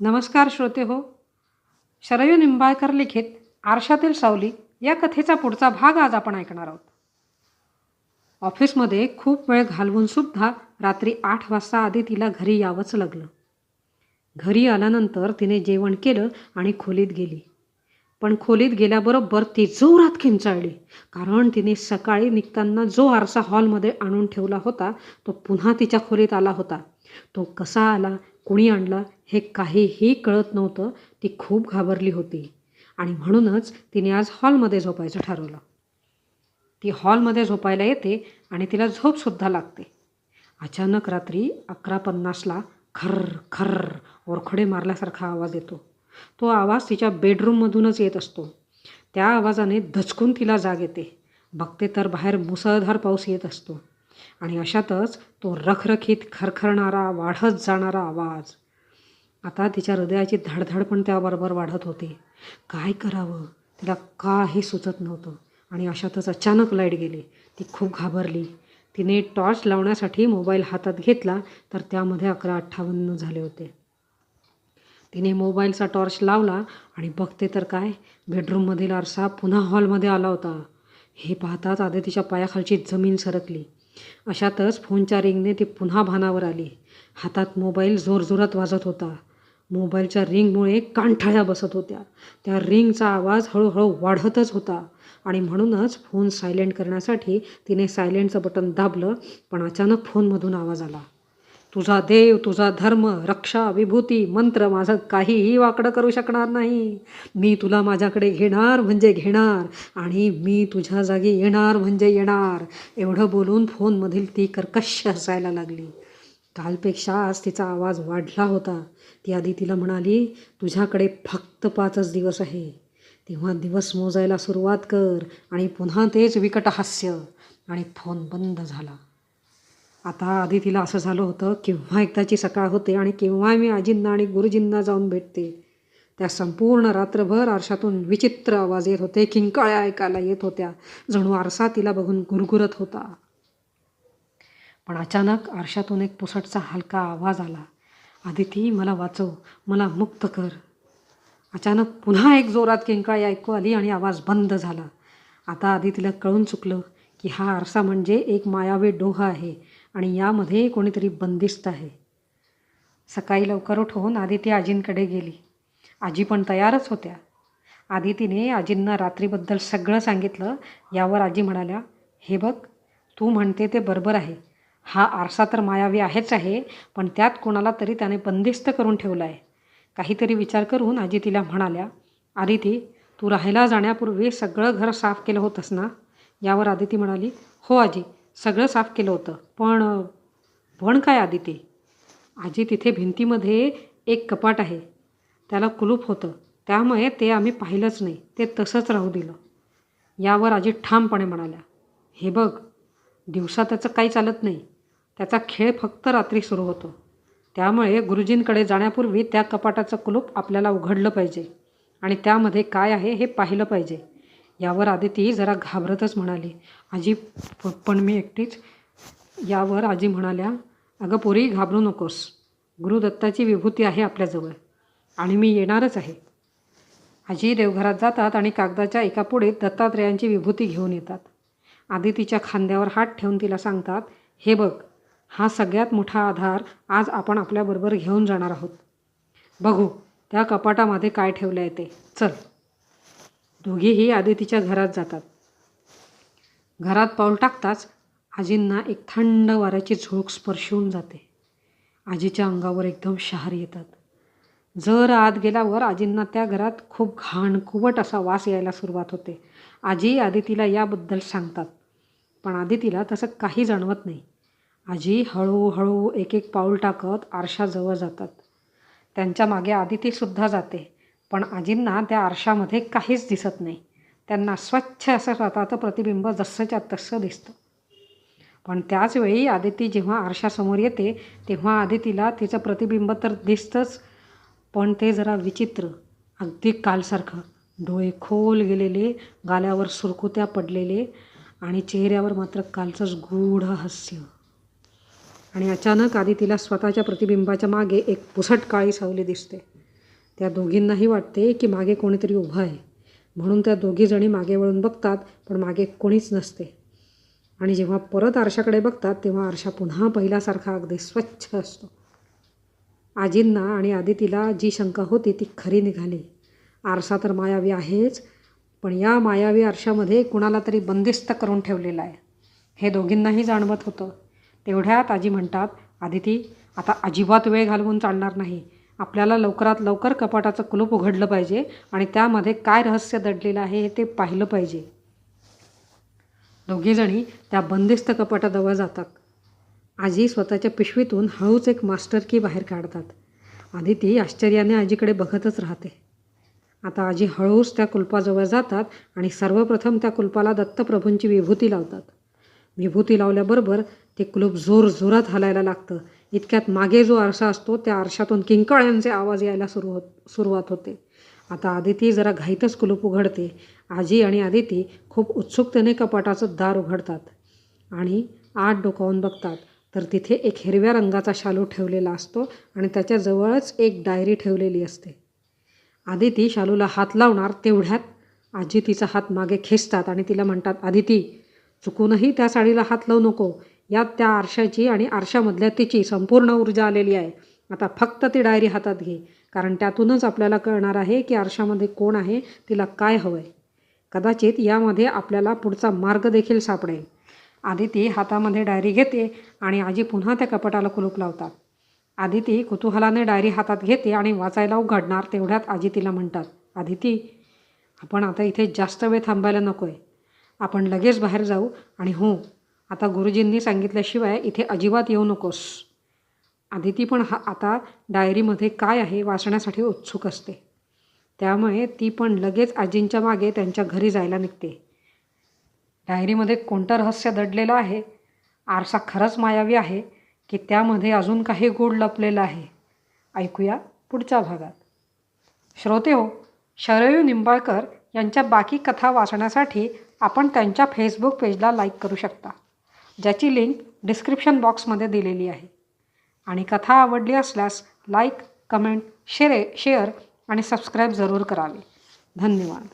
नमस्कार श्रोते हो. शरयू निंबाळकर लिखित आरशातील सावली या कथेचा पुढचा भाग आज आपण ऐकणार आहोत. ऑफिसमध्ये खूप वेळ घालवून सुद्धा रात्री आठ वाजता आधी तिला घरी यावंच लागलं. घरी आल्यानंतर तिने जेवण केलं आणि खोलीत गेली. पण खोलीत गेल्याबरोबर ती जोरात किंचाळली कारण तिने सकाळी निघताना जो आरसा हॉलमध्ये आणून ठेवला होता तो पुन्हा तिच्या खोलीत आला होता. तो कसा आला कुणी आणला हे काहीही कळत नव्हतं. ती खूप घाबरली होती. आणि म्हणूनच तिने आज हॉलमध्ये झोपायचं ठरवलं. ती हॉलमध्ये झोपायला येते आणि तिला झोपसुद्धा लागते. अचानक रात्री अकरा पन्नासला खर्र खर्र ओरखडे मारल्यासारखा आवाज येतो. तो आवाज तिच्या बेडरूममधूनच येत असतो. त्या आवाजाने धचकून तिला जाग येते. बघते तर बाहेर मुसळधार पाऊस येत असतो. आणि अशातच तो रखरखीत खरखरणारा वाढत जाणारा आवाज. आता तिच्या हृदयाची धडधड पण त्याबरोबर वाढत होती. काय करावं? तिला काही सुचत नव्हतं. आणि अशातच अचानक लाइट गेली. ती खूप घाबरली. तिने टॉर्च लावण्यासाठी मोबाईल हातात घेतला तर त्यामध्ये अकरा अठ्ठावन्न झाले होते. तिने मोबाईलचा टॉर्च लावला आणि बघते तर काय? बेडरूममधील आरसा पुन्हा हॉलमध्ये आला होता. हे पाहताच आधी तिच्या पायाखालची जमीन सरकली. अशातच फोनच्या रिंगने ती पुन्हा भानावर आली. हातात मोबाईल जोरजोरात वाजत होता. मोबाईलच्या रिंगमुळे कांठाळ्या बसत होत्या. त्या रिंगचा आवाज हळूहळू वाढतच होता आणि म्हणूनच फोन सायलेंट करण्यासाठी तिने सायलेंटचं बटन दाबलं पण अचानक फोनमधून आवाज आला. तुझा देव तुझा धर्म रक्षा विभूती मंत्र माझं काहीही वाकडं करू शकणार नाही. मी तुला माझ्याकडे घेणार म्हणजे घेणार आणि मी तुझ्या जागी येणार म्हणजे येणार. एवढं बोलून फोनमधील ती कर्कश हसायला लागली. कालपेक्षा आज तिचा आवाज वाढला होता. ती आधी तिला म्हणाली तुझ्याकडे फक्त पाचच दिवस आहे. तेव्हा दिवस मोजायला सुरुवात कर आणि पुन्हा तेच विकट हास्य आणि फोन बंद झाला. आता आधी तिला असं झालं होतं केव्हा एकदाची सकाळ होते आणि केव्हा मी आजींना आणि गुरुजींना जाऊन भेटते. त्या संपूर्ण रात्रभर आरशातून विचित्र आवाज येत होते किंकाळ्या ऐकायला येत होत्या. जणू आरसा तिला बघून गुरगुरत होता. पण अचानक आरशातून एक पुसटचा हलका आवाज आला. आदिती मला वाचव मला मुक्त कर. अचानक पुन्हा एक जोरात किंकाळी ऐकू आली आणि आवाज बंद झाला. आता आधी तिला कळून चुकलं की हा आरसा म्हणजे एक मायावी डोह आहे. आणि यामध्ये कोणीतरी बंदिस्त आहे. सकाळी लवकर उठून आदिती आजींकडे गेली. आजी पण तयारच होत्या. आदितीने आजींना रात्रीबद्दल सगळं सांगितलं यावर आजी म्हणाल्या हे बघ तू म्हणते ते बरोबर आहे. हा आरसा तर मायावी आहेच आहे पण त्यात कोणाला तरी त्याने बंदिस्त करून ठेवला आहे काहीतरी विचार करून आजी तिला म्हणाल्या आदिती तू राहायला जाण्यापूर्वी सगळं घर साफ केलं होतंस ना? यावर आदिती म्हणाली हो आजी सगळं साफ केलं होतं. पण पण काय आदिती? आजी तिथे भिंतीमध्ये एक कपाट आहे. त्याला कुलूप होतं. त्यामुळे ते आम्ही पाहिलंच नाही. ते तसंच राहू दिलं. यावर आजी ठामपणे म्हणाल्या हे बघ दिवसा त्याचं काही चालत नाही. त्याचा खेळ फक्त रात्री सुरू होतो. त्यामुळे गुरुजींकडे जाण्यापूर्वी त्या कपाटाचं कुलूप आपल्याला उघडलं पाहिजे आणि त्यामध्ये काय आहे हे पाहिलं पाहिजे. यावर आदिती जरा घाबरतच म्हणाली. आजी पण मी एकटीच. यावर आजी म्हणाल्या अगं पोरी घाबरू नकोस. गुरुदत्ताची विभूती आहे आपल्याजवळ आणि मी येणारच आहे. आजी देवघरात जातात आणि कागदाच्या एका पुढे दत्तात्रेयांची विभूती घेऊन येतात. आदितीच्या खांद्यावर हात ठेवून तिला सांगतात हे बघ हा सगळ्यात मोठा आधार आज आपण आपल्याबरोबर घेऊन जाणार आहोत. बघू त्या कपाटामध्ये काय ठेवलं आहे ते. चल. दोघेही आदितीच्या घरात जातात. घरात पाऊल टाकताच आजींना एक थंड वाऱ्याची झोक स्पर्शून जाते. आजीच्या अंगावर एकदम शहार येतात. जर आत गेल्यावर आजींना त्या घरात खूप घाण कुवट असा वास यायला सुरुवात होते. आजी आदितीला याबद्दल सांगतात पण आदितीला तसं काही जाणवत नाही. आजी हळूहळू एक एक पाऊल टाकत आरशाजवळ जातात. त्यांच्या मागे आदितीसुद्धा जाते. पण आजींना त्या आरशामध्ये काहीच दिसत नाही. त्यांना स्वच्छ असं स्वतःचं प्रतिबिंब जसंच्या तसं दिसतं. पण त्याचवेळी आदिती जेव्हा आरशासमोर येते तेव्हा आदितीला तिचं प्रतिबिंब तर दिसतंच पण ते जरा विचित्र अगदी कालसारखं. डोळे खोल गेलेले गाल्यावर सुरकुत्या पडलेले आणि चेहऱ्यावर मात्र कालचंच गूढ हास्य. आणि अचानक आदितीला स्वतःच्या प्रतिबिंबाच्या मागे एक पुसट काळी सावली दिसते. त्या दोघींनाही वाटते की मागे कोणीतरी उभं आहे. म्हणून त्या दोघीजणी मागे वळून बघतात पण मागे कोणीच नसते. आणि जेव्हा परत आरशाकडे बघतात तेव्हा आरशा पुन्हा पहिल्यासारखा अगदी स्वच्छ असतो. आजींना आणि आदितीला जी शंका होती ती खरी निघाली. आरसा तर मायावी आहेच पण या मायावी आरशामध्ये कुणाला तरी बंदिस्त करून ठेवलेलं आहे. हे दोघींनाही जाणवत होतं. तेवढ्यात आजी म्हणतात आदिती आता अजिबात वेळ घालवून चालणार नाही. आपल्याला लवकरात लवकर कपाटाचं कुलूप उघडलं पाहिजे आणि त्यामध्ये काय रहस्य दडलेलं आहे हे ते पाहिलं पाहिजे. दोघीजणी त्या बंदिस्त कपाटाजवळ जातात. आजी स्वतःच्या पिशवीतून हळूच एक मास्टर की बाहेर काढतात. आधी ती आश्चर्याने आजीकडे बघतच राहते. आता आजी हळूच त्या कुलपाजवळ जातात आणि सर्वप्रथम त्या कुलपाला दत्तप्रभूंची विभूती लावतात. विभूती लावल्याबरोबर ते कुलूप जोर जोरात हलायला लागतं. इतक्यात मागे जो आरसा असतो त्या आरशातून किंकाळ्यांचे आवाज यायला सुरू होत सुरुवात होते. आता आदिती जरा घाईतच कुलूप उघडते. आजी आणि आदिती खूप उत्सुकतेने कपाटाचं दार उघडतात आणि आत डोकावून बघतात. तर तिथे एक हिरव्या रंगाचा शालू ठेवलेला असतो आणि त्याच्याजवळच एक डायरी ठेवलेली असते. आदिती शालूला हात लावणार तेवढ्यात आजी तिचा हात मागे खेचतात आणि तिला म्हणतात आदिती चुकूनही त्या साडीला हात लावू नको. यात त्या आरशाची आणि आरशामधल्या तिची संपूर्ण ऊर्जा आलेली आहे. आता फक्त ती डायरी हातात घे कारण त्यातूनच आपल्याला कळणार आहे की आरशामध्ये कोण आहे तिला काय हवं आहे कदाचित यामध्ये आपल्याला पुढचा मार्ग देखील सापडेल. आदिती हातामध्ये डायरी घेते आणि आजी पुन्हा त्या कपाटाला कुलूप लावतात. आदिती कुतूहलाने डायरी हातात घेते आणि वाचायला उघडणार तेवढ्यात आजी तिला म्हणतात आदिती आपण आता इथे जास्त वेळ थांबायला नको आहे आपण लगेच बाहेर जाऊ आणि हो आता गुरुजींनी सांगितल्याशिवाय इथे अजिबात येऊ नकोस. आदिती पण हा आता डायरीमध्ये काय आहे वाचण्यासाठी उत्सुक असते. त्यामुळे ती पण लगेच आजींच्या मागे त्यांच्या घरी जायला निघते. डायरीमध्ये कोणतं रहस्य दडलेलं आहे? आरसा खरंच मायावी आहे की त्यामध्ये अजून काही गोड लपलेलं आहे? ऐकूया पुढच्या भागात. श्रोते हो शरयू निंबाळकर यांच्या बाकी कथा वाचण्यासाठी आपण त्यांच्या फेसबुक पेजला लाईक करू शकता. ज्याची लिंक डिस्क्रिप्शन बॉक्समध्ये दिलेली आहे. आणि कथा आवडली असल्यास लाईक कमेंट शेअर शेअर आणि सबस्क्राईब जरूर करावे. धन्यवाद.